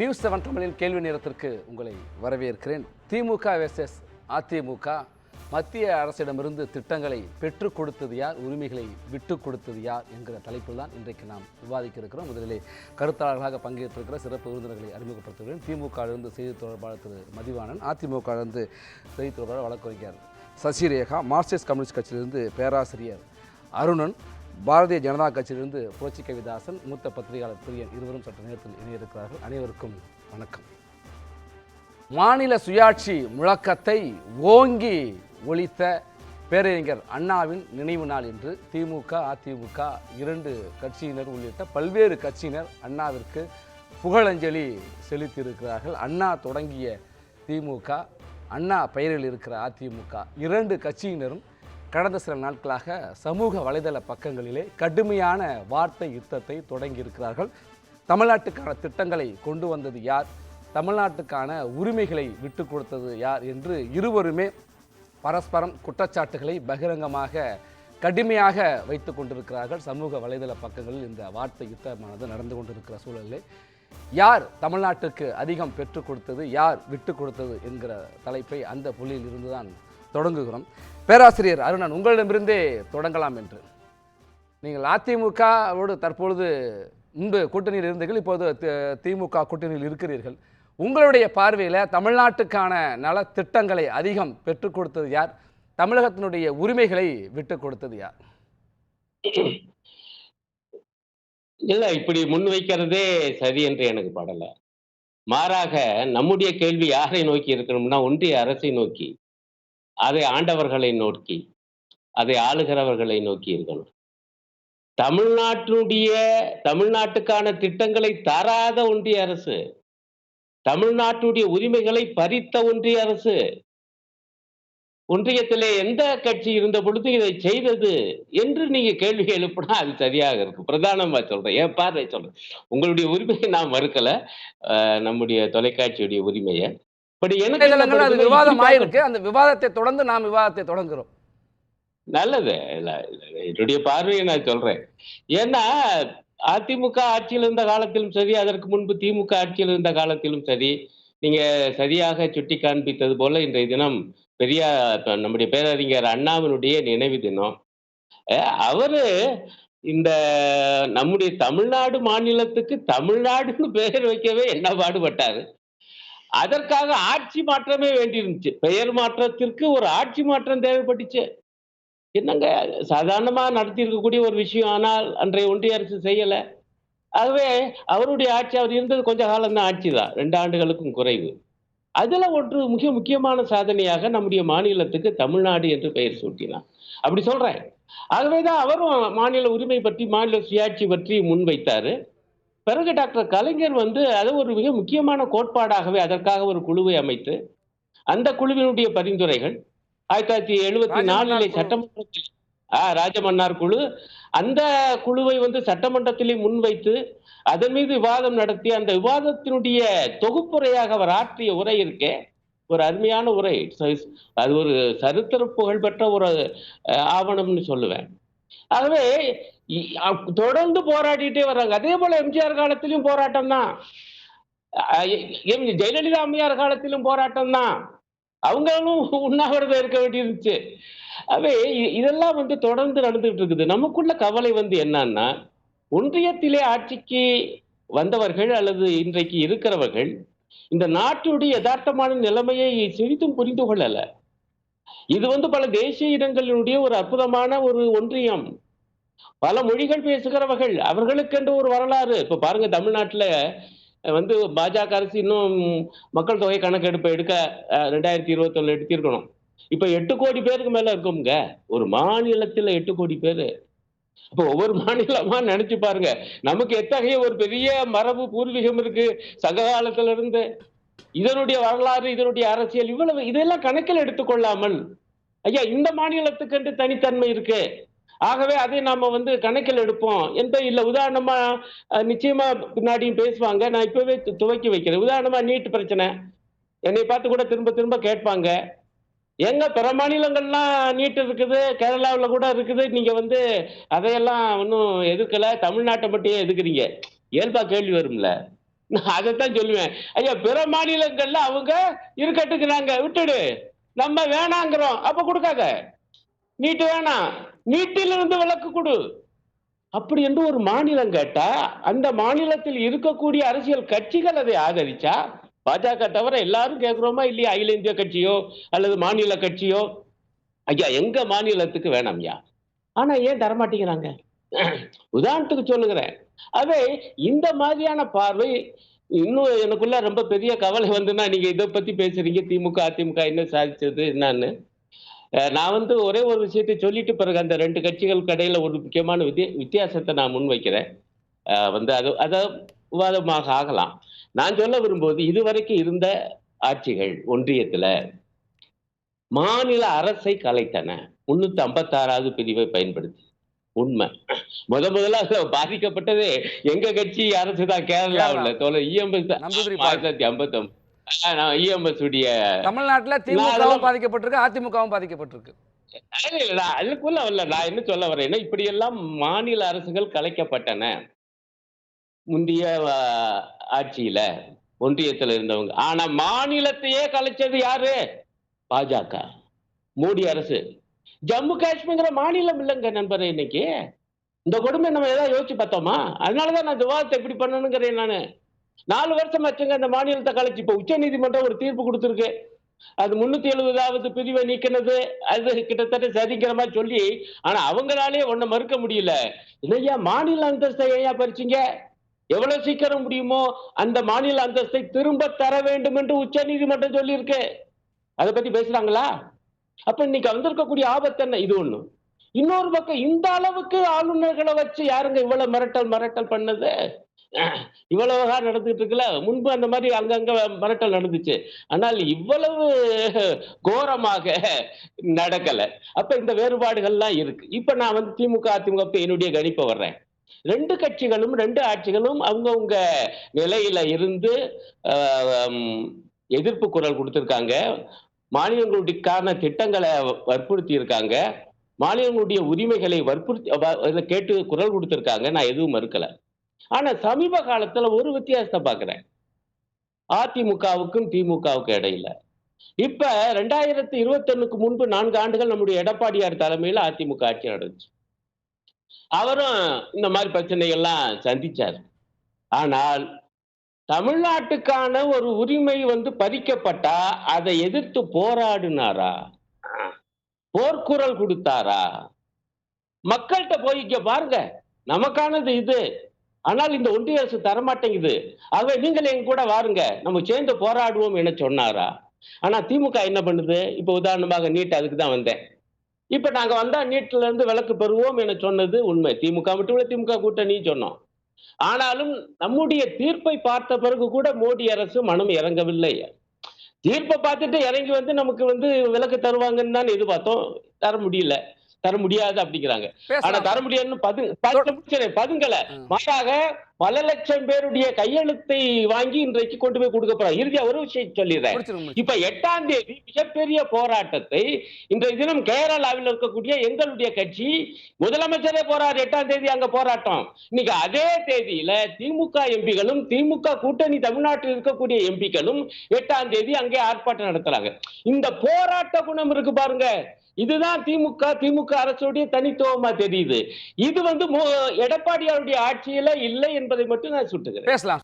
News seven தமிழின் கேள்வி நேரத்திற்கு உங்களை வரவேற்கிறேன். திமுக வெர்சஸ் அதிமுக மத்திய அரசிடமிருந்து திட்டங்களை பெற்றுக் கொடுத்தது யார் உரிமைகளை விட்டு கொடுத்தது யார் என்கிற தலைப்பில் தான் இன்றைக்கு நாம் விவாதிக்க இருக்கிறோம். முதலிலே கருத்தாளர்களாக பங்கேற்றிருக்கிற சிறப்பு விருந்தினர்களை அறிமுகப்படுத்துகிறேன். திமுகவிலிருந்து செய்தி தொடர்பாளர் திரு மதிவாணன் அதிமுகவிலிருந்து செய்தி தொடர்பாளர் வழக்கறிஞர் சசிரேகா மார்க்சிஸ்ட் கம்யூனிஸ்ட் கட்சியிலிருந்து பேராசிரியர் அருணன் பாரதிய ஜனதா கட்சியிலிருந்து புரட்சி கவிதாசன் மூத்த பத்திரிகையாளர் பிரியன் இருவரும் சற்று நேரத்தில் இணையிருக்கிறார்கள். அனைவருக்கும் வணக்கம். மாநில சுயாட்சி முழக்கத்தை ஓங்கி ஒழித்த பேரறிஞர் அண்ணாவின் நினைவு நாள் என்று திமுக அதிமுக இரண்டு கட்சியினர் உள்ளிட்ட பல்வேறு கட்சியினர் அண்ணாவிற்கு புகழஞ்சலி செலுத்தியிருக்கிறார்கள். அண்ணா தொடங்கிய திமுக அண்ணா பெயரில் இருக்கிற அதிமுக இரண்டு கட்சியினரும் கடந்த சில நாட்களாக சமூக வலைதள பக்கங்களிலே கடுமையான வார்த்தை யுத்தத்தை தொடங்கியிருக்கிறார்கள். தமிழ்நாட்டுக்கான திட்டங்களை கொண்டு வந்தது யார்? தமிழ்நாட்டுக்கான உரிமைகளை விட்டு கொடுத்தது யார் என்று இருவருமே பரஸ்பரம் குற்றச்சாட்டுகளை பகிரங்கமாக கடுமையாக வைத்து கொண்டிருக்கிறார்கள். சமூக வலைதள பக்கங்களில் இந்த வார்த்தை யுத்தமானது நடந்து கொண்டிருக்கிற சூழலில். யார் தமிழ்நாட்டுக்கு அதிகம் பெற்றுக் கொடுத்தது? யார் விட்டு கொடுத்தது? என்கிற தலைப்பை அந்த புள்ளியில் இருந்து தான் தொடங்குகிறோம். பேராசிரியர் அருணன் உங்களிடமிருந்தே தொடங்கலாம் என்று. நீங்கள் அதிமுகவோடு தற்பொழுது முன்பு கூட்டணியில் இருந்தீர்கள் இப்போது திமுக கூட்டணியில் இருக்கிறீர்கள். உங்களுடைய பார்வையில் தமிழ்நாட்டுக்கான நலத்திட்டங்களை அதிகம் பெற்றுக் கொடுத்தது யார்? தமிழகத்தினுடைய உரிமைகளை விட்டு கொடுத்தது யார்? இல்லை இப்படி முன்வைக்கிறதே சரி என்று எனக்கு படலை. மாறாக நம்முடைய கேள்வி யாரை நோக்கி இருக்கணும்னா ஒன்றிய அரசை நோக்கி. அதை ஆண்டவர்களை நோக்கி அதை ஆளுகிறவர்களை நோக்கி இருக்கணும் தமிழ்நாட்டினுடைய தமிழ்நாட்டுக்கான திட்டங்களை தராத ஒன்றிய அரசு தமிழ்நாட்டுடைய உரிமைகளை பறித்த ஒன்றிய அரசு ஒன்றியத்திலே எந்த கட்சி இருந்த பொழுது இதை செய்தது என்று நீங்க கேள்வி எழுப்பினா அது சரியாக இருக்கும். பிரதானமா சொல்றேன். என் பார்வை சொல்றேன். உங்களுடைய உரிமையை நான் மறுக்கல. நம்முடைய தொலைக்காட்சியுடைய உரிமையை. பட் எனக்கு அது விவாதம் ஆயிருக்கு. அந்த விவாதத்தை தொடர்ந்து நாம் விவாதத்தை தொடங்குகிறோம். நல்லது. இல்ல, என்னுடைய பார்வையை நான் சொல்றேன். ஏன்னா அதிமுக ஆட்சியில் இருந்த காலத்திலும் சரி அதற்கு முன்பு திமுக ஆட்சியில் இருந்த காலத்திலும் சரி நீங்க சரியாக சுட்டி காண்பித்தது போல இன்றைய தினம் இப்ப நம்முடைய பேரறிஞர் அண்ணாவினுடைய நினைவு தினம். அவரு இந்த நம்முடைய தமிழ்நாடு மாநிலத்துக்கு தமிழ்நாடுன்னு பெயர் வைக்கவே என்ன பாடுபட்டாரு? அதற்காக ஆட்சி மாற்றமே வேண்டியிருந்துச்சு. பெயர் மாற்றத்திற்கு ஒரு ஆட்சி மாற்றம் தேவைப்பட்டுச்சு. என்னங்க சாதாரணமாக நடத்தி இருக்கக்கூடிய ஒரு விஷயம் ஆனால் அன்றைய ஒன்றிய அரசு செய்யலை. ஆகவே அவருடைய ஆட்சி அவர் இருந்தது கொஞ்ச காலம் தான் ஆட்சி தான். ரெண்டு ஆண்டுகளுக்கும் குறைவு. அதில் ஒன்று மிக முக்கியமான சாதனையாக நம்முடைய மாநிலத்துக்கு தமிழ்நாடு என்று பெயர் சூட்டினார். அப்படி சொல்கிறேன் ஆகவே தான் அவரும் மாநில உரிமை பற்றி மாநில சுயாட்சி பற்றி முன்வைத்தார். பிறகு டாக்டர் கலைஞர் வந்து அது ஒரு மிக முக்கியமான கோட்பாடாகவே அதற்காக ஒரு குழுவை அமைத்து அந்த குழுவினுடைய பரிந்துரைகள் ஆயிரத்தி தொள்ளாயிரத்தி எழுபத்தி நாலிலே. சட்டமன்றத்தில் ஆ ராஜமன்னார் குழு அந்த குழுவை வந்து சட்டமன்றத்திலே முன்வைத்து அதன் மீது விவாதம் நடத்தி அந்த விவாதத்தினுடைய தொகுப்புரையாக அவர் ஆற்றிய உரை இருக்கே ஒரு அருமையான உரை அது ஒரு சரித்திர புகழ்பெற்ற ஒரு ஆவணம்னு சொல்லுவேன் ஆகவே தொடர்ந்து போராடிட்டே வர்றாங்க. அதே போல எம்ஜிஆர் காலத்திலும் போராட்டம் தான். ஜெயலலிதா அம்மையார் காலத்திலும் போராட்டம் தான். அவங்களும் உண்ணாவிரதம் இருக்க வேண்டியிருந்துச்சு. அவே இதெல்லாம் வந்து தொடர்ந்து நடந்துகிட்டு இருக்குது. நமக்குள்ள கவலை வந்து என்னன்னா ஒன்றியத்திலே ஆட்சிக்கு வந்தவர்கள் அல்லது இன்றைக்கு இருக்கிறவர்கள் இந்த நாட்டுடைய யதார்த்தமான நிலைமையை சிறிதும் புரிந்து கொள்ளல. இது வந்து பல தேசிய இடங்களினுடைய ஒரு அற்புதமான ஒரு ஒன்றியம். பல மொழிகள் பேசுகிறவர்கள் அவர்களுக்கென்று ஒரு வரலாறு. இப்ப பாருங்க தமிழ்நாட்டுல வந்து பாஜக அரசு இன்னும் மக்கள் தொகை கணக்கெடுப்பை எடுக்க ரெண்டாயிரத்தி ரெண்டாயிரத்தி இருபத்தொன்னு எடுத்திருக்கணும். இப்ப எட்டு கோடி பேருக்கு மேல இருக்குங்க ஒரு மாநிலத்துல எட்டு கோடி பேரு. அப்போ ஒவ்வொரு மாநிலமா நினைச்சு பாருங்க. நமக்கு எத்தகைய ஒரு பெரிய மரபு பூர்வீகம் இருக்கு சங்க காலத்துல இருந்து இதனுடைய வரலாறு இதனுடைய அரசியல் இவ்வளவு இதெல்லாம் கணக்கில் எடுத்துக்கொள்ளாமல் ஐயா இந்த மாநிலத்துக்கென்று தனித்தன்மை இருக்கு. ஆகவே அதை நாம வந்து கணக்கில் எடுப்போம். எந்த இல்ல உதாரணமா நிச்சயமா பின்னாடியும் பேசுவாங்க. நான் இப்பவே து- துவக்கி வைக்கிறேன். உதாரணமா நீட் பிரச்சனை. என்னை பார்த்து கூட திரும்ப திரும்ப கேட்பாங்க. எங்க பிற மாநிலங்கள்லாம் நீட் இருக்குது கேரளாவில் கூட இருக்குது. நீங்க வந்து அதையெல்லாம் ஒன்றும் எதிர்க்கல தமிழ்நாட்டை மட்டும் எதுக்குறீங்க? இயல்பா கேள்வி வரும்ல. நான் அதைத்தான் சொல்லுவேன். ஐயா பிற மாநிலங்கள்ல அவங்க இருக்கட்டுக்கிறாங்க விட்டுடு. நம்ம வேணாங்கிறோம். அப்ப கொடுக்காத. நீட்டு வேணாம். நீட்டிலிருந்து விலக்கு கொடு. அப்படி என்று ஒரு மாநிலம் கேட்டா அந்த மாநிலத்தில் இருக்கக்கூடிய அரசியல் கட்சிகள் அதை ஆதரிச்சா பாஜக தவிர எல்லாரும் கேட்கிறோமா இல்லையா அகில இந்திய கட்சியோ அல்லது மாநில கட்சியோ? ஐயா எங்க மாநிலத்துக்கு வேணாம் ஐயா. ஆனா ஏன் தரமாட்டேங்கிறாங்க? உதாரணத்துக்கு சொல்லுகிறேன். அதே இந்த மாதிரியான பார்வை இன்னும் எனக்குள்ள ரொம்ப பெரிய கவலை வந்துன்னா நீங்க இதை பத்தி பேசுறீங்க. திமுக அதிமுக என்ன சாதிச்சது என்னன்னு. நான் வந்து ஒரே ஒரு விஷயத்தை சொல்லிட்டு பிறகு அந்த ரெண்டு கட்சிகள் கடையில ஒரு முக்கியமான வித்திய வித்தியாசத்தை நான் முன்வைக்கிறேன். வந்து அது அதை விவாதமாக ஆகலாம். நான் சொல்ல விரும்புவது இதுவரைக்கும் இருந்த ஆட்சிகள் ஒன்றியத்துல மாநில அரசை கலைத்தன. முன்னூத்தி ஐம்பத்தாறாவது பிரிவை பயன்படுத்தி. உண்மை. முத முதல்ல பாதிக்கப்பட்டது எங்க கட்சி அரசு தான் கேரளாவுல. தோல இஎம்எஸ் ஆயிரத்தி ஐம்பத்தி இஎம்எஸ் உடைய தமிழ்நாட்டுல திமுகவும் பாதிக்கப்பட்டிருக்கு அதிமுகவும் பாதிக்கப்பட்டிருக்கு. இல்ல, இல்ல, நான் அதுக்குள்ள வரல. நான் என்ன சொல்ல வரேன்னா இப்படி எல்லாம் மாநில அரசுகள் கலைக்கப்பட்டன. முந்தைய ஆட்சியில ஒன்றியத்துல இருந்தவங்க. ஆனா மாநிலத்தையே கலைச்சது யாரு? பாஜக மோடி அரசு. ஜம்மு காஷ்மீர்ங்கிற மாநிலம் இல்லைங்க நண்பரே இன்னைக்கு. இந்த கொடுமை நம்ம ஏதாவது யோசிச்சு பார்த்தோமா? அதனாலதான் நான் விவாதத்தை எப்படி பண்ணணுங்கிறேன் நான். நாலு வருஷம் ஆச்சுங்க அந்த மாநிலத்தை கலைச்சு. இப்ப உச்ச நீதிமன்றம் ஒரு தீர்ப்பு கொடுத்துருக்கு. அது முன்னூத்தி எழுபதாவது பிரிவை நீக்கினது. அது கிட்டத்தட்ட சரிங்கிற மாதிரி சொல்லி ஆனா அவங்களாலே ஒண்ணு மறுக்க முடியல. இல்லையா? மாநில அந்தஸ்தை ஏயா பறிச்சீங்க? எவ்வளவு சீக்கிரம் முடியுமோ அந்த மாநில அந்தஸ்தை திரும்ப தர வேண்டும் என்று உச்ச நீதிமன்றம் சொல்லியிருக்கு. அதை பத்தி பேசுறாங்களா? அப்ப இன்னைக்கு வந்திருக்கக்கூடிய ஆபத்து என்ன? இது ஒண்ணு. இன்னொரு பக்கம் இந்த அளவுக்கு ஆளுநர்களை வச்சு யாருங்க இவ்வளவு மிரட்டல் மிரட்டல் பண்ணது? இவ்வளவு நடந்துகிட்டு நடந்துட்டு இருக்குல்ல? முன்பு அந்த மாதிரி அங்கங்க மிரட்டல் நடந்துச்சு. ஆனால் இவ்வளவு கோரமாக நடக்கல. அப்ப இந்த வேறுபாடுகள்லாம் இருக்கு. இப்ப நான் வந்து திமுக அதிமுக என்னுடைய கணிப்பை வர்றேன். ரெண்டு கட்சிகளும் ரெண்டு ஆட்சிகளும் அவங்கவுங்க நிலையில இருந்து ஆஹ், எதிர்ப்பு குரல் கொடுத்திருக்காங்க. மாநிலங்களுக்கான திட்டங்களை வற்புறுத்தி இருக்காங்க மாநிலங்களுடைய உரிமைகளை வற்புறுத்தி கேட்டு குரல் கொடுத்திருக்காங்க. நான் எதுவும் மறுக்கல. ஆனா சமீப காலத்துல ஒரு வித்தியாசத்தை பாக்குறேன் அதிமுகவுக்கும் திமுகவுக்கும் இடையில. இப்ப ரெண்டாயிரத்தி இருபத்தொன்னுக்கு முன்பு நான்கு ஆண்டுகள் நம்முடைய எடப்பாடியார் தலைமையில அதிமுக ஆட்சி நடந்துச்சு. அவரும் இந்த மாதிரி பிரச்சனைகள்லாம் சந்திச்சார். ஆனால் தமிழ்நாட்டுக்கான ஒரு உரிமை வந்து பறிக்கப்பட்டா அதை எதிர்த்து போராடினாரா? போர்க்குரல் கொடுத்தாரா? மக்கள்கிட்ட போய் இங்க பாருங்க நமக்கானது இது. ஆனால் இந்த ஒன்றிய அரசு தரமாட்டேங்குது. ஆகவே நீங்கள் எங்க கூட வாருங்க நம்ம சேர்ந்து போராடுவோம் என சொன்னாரா? ஆனா திமுக என்ன பண்ணுது? இப்ப உதாரணமாக நீட் அதுக்கு தான் வந்தேன். இப்ப நாங்க வந்தா நீட்ல இருந்து விலக்கு பெறுவோம் என சொன்னது உண்மை. திமுக மட்டும் திமுக கூட்டணி சொன்னோம். ஆனாலும் நம்முடைய தீர்ப்பை பார்த்த பிறகு கூட மோடி அரசு மனம் இறங்கவில்லை. தீர்ப்பை பார்த்துட்டு இறங்கி வந்து நமக்கு வந்து விலக்கு தருவாங்கன்னு தான் எதிர்பார்த்தோம். தர முடியல. தர முடியாது அப்படிங்கிறாங்க. ஆனா தர முடியாதுன்னு பது பது- முடிச்சிடுறேன், பதுங்கல. மாறாக பல லட்சம் பேருடைய கையெழுத்தை வாங்கி இன்றைக்கு கொண்டு போய் கொடுக்க போறாங்க. இறுதியா ஒரு விஷயம் சொல்லிடுறேன். இப்ப எட்டாம் தேதி மிகப்பெரிய போராட்டத்தை இன்றைய தினம் கேரளாவில் இருக்கக்கூடிய எங்களுடைய கட்சி முதலமைச்சரே போறாரு. எட்டாம் தேதி அங்க போராட்டம். இன்னைக்கு அதே தேதியில திமுக எம்பிகளும் திமுக கூட்டணி தமிழ்நாட்டில் இருக்கக்கூடிய எம்பிக்களும் எட்டாம் தேதி அங்கே ஆர்ப்பாட்டம் நடத்துறாங்க. இந்த போராட்ட குணம் இருக்கு பாருங்க. இதுதான் திமுக திமுக அரசுடைய தனித்துவமா தெரியுது. இது வந்து மு- எடப்பாடியாருடைய ஆட்சியில இல்லை என்பதை மட்டும் நான் சுட்டுகிறேன். பேசலாம்.